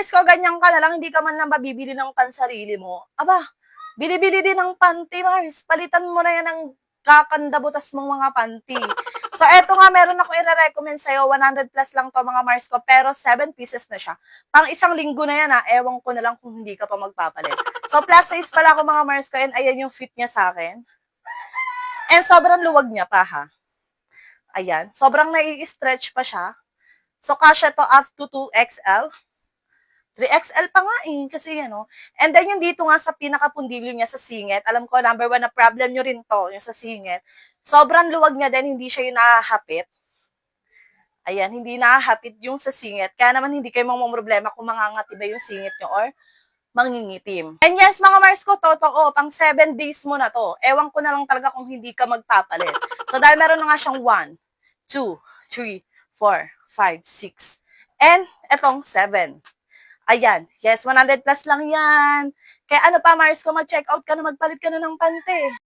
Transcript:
Mars ko, ganyan ka na lang, hindi ka man lang mabibili ng pansarili mo. Aba, bili-bili din ng panty, Mars. Palitan mo na yan ng kakandabutas mong mga panty. So, eto nga, meron ako i-recommend sa'yo. 100 plus lang to mga Mars ko, pero 7 pieces na siya. Pang isang linggo na yan, ha. Ewan ko na lang kung hindi ka pa magpapalit. So, plus size pala ako mga Mars ko, and ayan yung fit niya sa akin. And sobrang luwag niya pa, ha. Ayan. Sobrang nai-stretch pa siya. So, kasya to up to 2XL. 3XL pa nga eh, kasi ano. And then yung dito nga sa pinakapundilyo niya sa singit, alam ko number one na problem nyo rin to, yung sa singit. Sobrang luwag niya din, hindi siya yung nakahapit. Ayan, hindi nakahapit yung sa singit. Kaya naman hindi kayo problema kung mangangati ba yung singit nyo or mangingitim. And yes, mga Mars ko, totoo, pang 7 days mo na to. Ewan ko na lang talaga kung hindi ka magpapalit. So dahil meron na nga siyang 1, 2, 3, 4, 5, 6, and etong 7. Ayan. Yes, 100 plus lang yan. Kaya ano pa, Mars, kung mag-check out ka na, magpalit ka na ng pante.